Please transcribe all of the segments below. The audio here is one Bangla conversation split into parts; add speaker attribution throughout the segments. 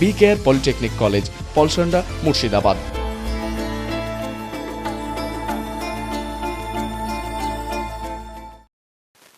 Speaker 1: B care polytechnic college, Palsanda, Murshidabad.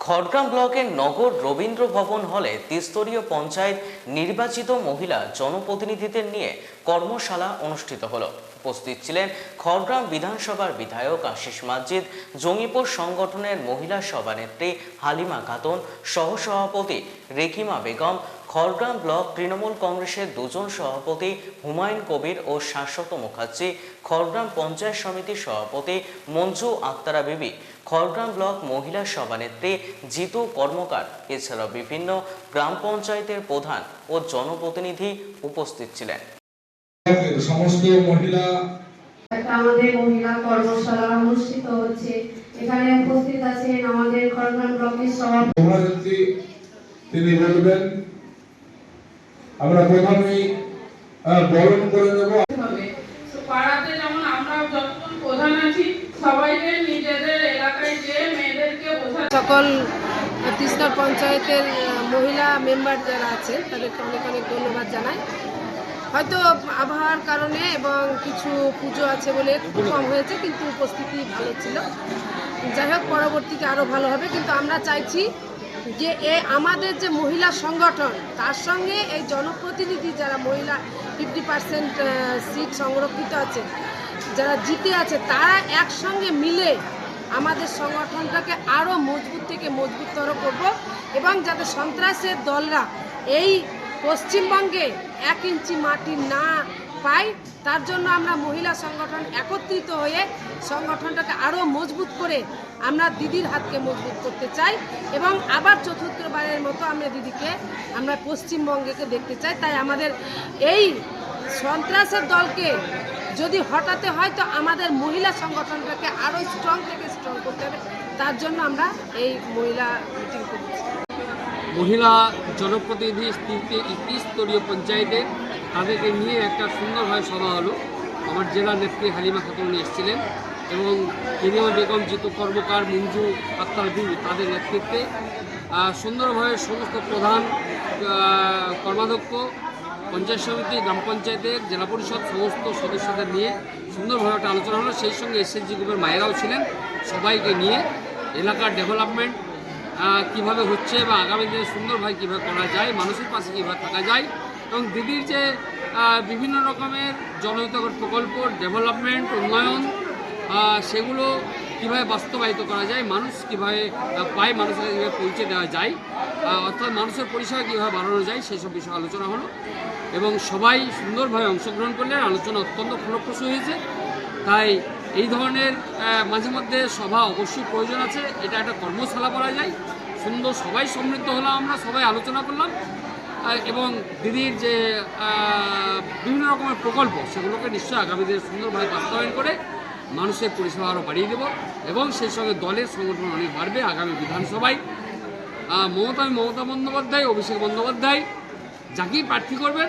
Speaker 2: Khargram ব্লকের নগর রবীন্দ্র ভবন হলে ত্রিস্তরীয় পঞ্চায়েত নির্বাচিত মহিলা জনপ্রতিনিধিদের নিয়ে কর্মশালা অনুষ্ঠিত হলো। উপস্থিত ছিলেন খড়গ্রাম বিধানসভার বিধায়ক আশিস মাজিদ, জঙ্গিপুর সংগঠনের মহিলা সভানেত্রী হালিমা খাতুন, সহসভাপতি রেখিমা বেগম খড়গ্রাম ব্লক তৃণমূল কংগ্রেসের দুজন সভাপতি হুমায়ুন কবির ও শাশ্বত মুখার্জি খড়গ্রাম পঞ্চায়েত সমিতির সভাপতি মঞ্জু আক্তারা বিবি খড়গ্রাম ব্লক মহিলা সভানেত্রী জিতু কর্মকার এছাড়াও বিভিন্ন গ্রাম পঞ্চায়েতের প্রধান ও জনপ্রতিনিধি উপস্থিত ছিলেন।
Speaker 3: সমস্ত মহিলা
Speaker 4: আমাদের মহিলা কর্মশালা অনুষ্ঠিত হচ্ছে। এখানে উপস্থিত আছেন আমাদের খড়গ্রাম ব্লকের সভাপতি।
Speaker 3: তিনি বলবেন আমরা প্রথমেই বরণ করে নেব।
Speaker 5: পাড়াতে যেমন আমরা যতজন প্রধান আছি সবাইকে নিজেদের এলাকায় যে মেয়েদেরকে বোঝা
Speaker 6: সকল তিস্তার পঞ্চায়েতের মহিলা মেম্বার যারা আছে তাদেরকে অনেক অনেক ধন্যবাদ জানাই। হয়তো আবহাওয়ার কারণে এবং কিছু পুজো আছে বলে একটু কম হয়েছে কিন্তু উপস্থিতি ভালো ছিল। যাই হোক পরবর্তীতে আরও ভালো হবে কিন্তু আমরা চাইছি যে এ আমাদের যে মহিলা সংগঠন, তার সঙ্গে এই জনপ্রতিনিধি যারা মহিলা ফিফটি পার্সেন্ট সিট সংরক্ষিত আছে, যারা জিতে আছে, তারা একসঙ্গে মিলে আমাদের সংগঠনটাকে আরও মজবুত থেকে মজবুততর করব এবং যাতে সন্ত্রাসের দলরা এই পশ্চিমবঙ্গে এক ইঞ্চি মাটি না পায় তার জন্য আমরা মহিলা সংগঠন একত্রিত হয়ে সংগঠনটাকে আরও মজবুত করে আমরা দিদির হাতকে মজবুত করতে চাই এবং আবার চতুর্থবারের মতো আমরা দিদিকে, আমরা পশ্চিমবঙ্গকে দেখতে চাই। তাই আমাদের এই সন্ত্রাসের দলকে যদি হটাতে হয়, তো আমাদের মহিলা সংগঠনটাকে আরও স্ট্রং থেকে স্ট্রং করতে হবে। তার জন্য আমরা এই মহিলা মিটিং করেছি।
Speaker 7: মহিলা জনপ্রতিনিধি স্তরীয় পঞ্চায়েতে তাদেরকে নিয়ে একটা সুন্দরভাবে সভা হলো। আমার জেলা নেত্রী হালিমা খাতুন এসেছিলেন এবং কেরিমা বেগম জিতু কর্মকার মঞ্জু আক্তার বিবি তাদের নেতৃত্বে। সুন্দরভাবে সমস্ত প্রধান কর্মাধ্যক্ষ, পঞ্চায়েত সমিতি, গ্রাম পঞ্চায়েতের, জেলা পরিষদ সমস্ত সদস্যদের নিয়ে সুন্দরভাবে একটা আলোচনা হলো। সেই সঙ্গে এসএসজি গ্রুপের মায়েরাও ছিলেন। সবাইকে নিয়ে এলাকার ডেভেলপমেন্ট কীভাবে হচ্ছে বা আগামী দিনে সুন্দরভাবে কীভাবে করা যায়, মানুষের পাশে কীভাবে থাকা যায় এবং দিদির যে বিভিন্ন রকমের জনহিতকর প্রকল্প ডেভেলপমেন্ট উন্নয়ন সেগুলো কীভাবে বাস্তবায়িত করা যায়, মানুষ কীভাবে পায়, মানুষের কীভাবে পৌঁছে দেওয়া যায় অর্থাৎ মানুষের পরিষেবা কীভাবে বাড়ানো যায় সেই সব বিষয়ে আলোচনা হলো। এবং সবাই সুন্দরভাবে অংশগ্রহণ করলেন আলোচনা অত্যন্ত ফলপ্রসূ হয়েছে। তাই এই ধরনের মাঝে মধ্যে সভা অবশ্যই প্রয়োজন আছে। এটা একটা কর্মশালা করা যায়। সুন্দর সবাই সমৃদ্ধ হলাম আমরা, সবাই আলোচনা করলাম। এবং দিদির যে বিভিন্ন রকমের প্রকল্প, সেগুলোকে নিশ্চয়ই আগামী দিনে সুন্দরভাবে বাস্তবায়ন করে মানুষের পরিষেবা আরও বাড়িয়ে দেব এবং সেই সঙ্গে দলের সংগঠন অনেক বাড়বে আগামী বিধানসভায়। মমতা মমতা বন্দ্যোপাধ্যায়, অভিষেক বন্দ্যোপাধ্যায়, যাকেই প্রার্থী করবেন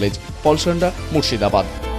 Speaker 1: college Palsanda Murshidabad.